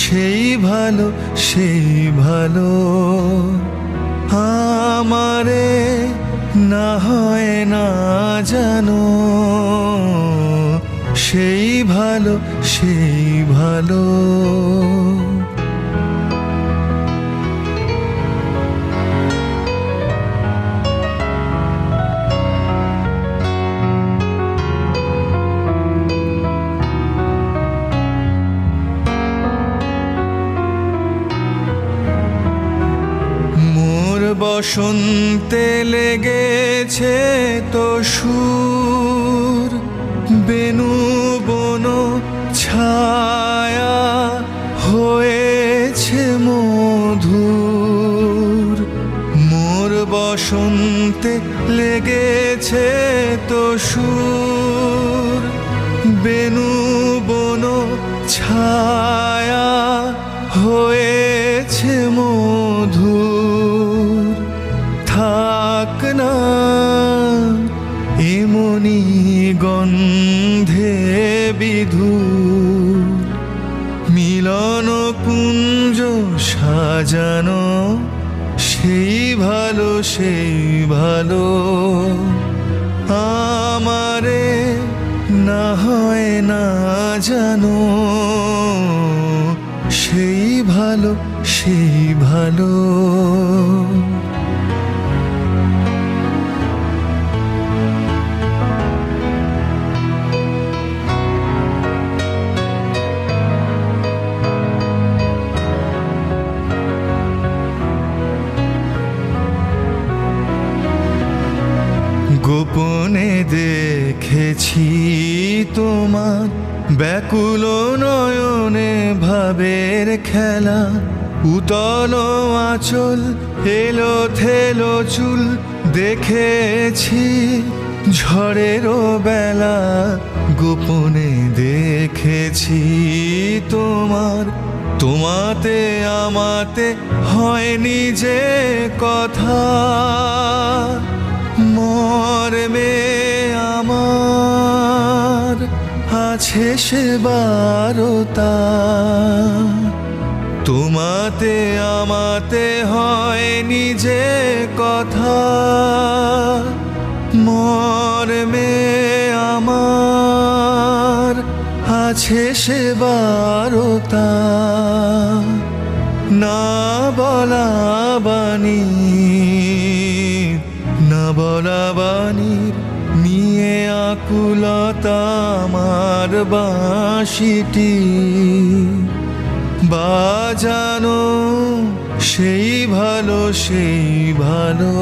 সেই ভালো সেই ভালো। আমারে না হয় না জানো সেই ভালো সেই ভালো। বসন্তে লেগেছে তো সুর। বেনু বন ছায়া হয়েছে মধুর। মোর বসন্তে লেগেছে তো সুর। বেনু বন ছায়া হয়েছে না, এমনি গন্ধে বিধুর মিলন কুঞ্জ সাজানো, সেই ভালো সেই ভালো। আমারে না হয় না জানো, সেই ভালো সেই ভালো। গোপনে দেখেছি তোমার ব্যাকুল নয়নে ভাবের খেলা। উতল আঁচল, এলো থেলো চুল দেখেছি ঝড়েরও বেলা। গোপনে দেখেছি তোমার, তোমাতে আমাতে হয়নি যে কথা। মর্মে আমার আছে সে বারতা তোমাতে আমাতে হয় নিজে কথা। মর মর্মে আমার আছে সে বারতা না বলা বাণী। বলা নিয়ে আকুলতা আমার বাঁশিটি। বাজানো সেই ভালো সেই ভালো।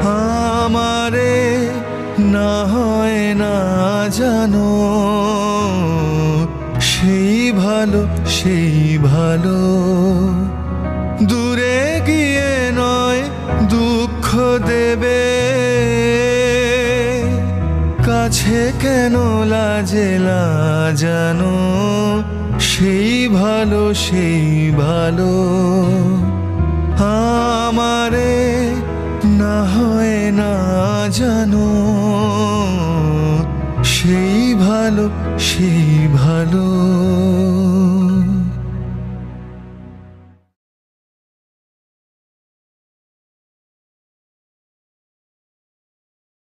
আমারে না হয় না জানো, সেই ভালো সেই ভালো। দূরে গিয়ে দেবে। কাছে কেন লাজেলা জানো? সেই ভালো সেই ভালো। আমারে না হয় না জানো। সেই ভালো সেই ভালো।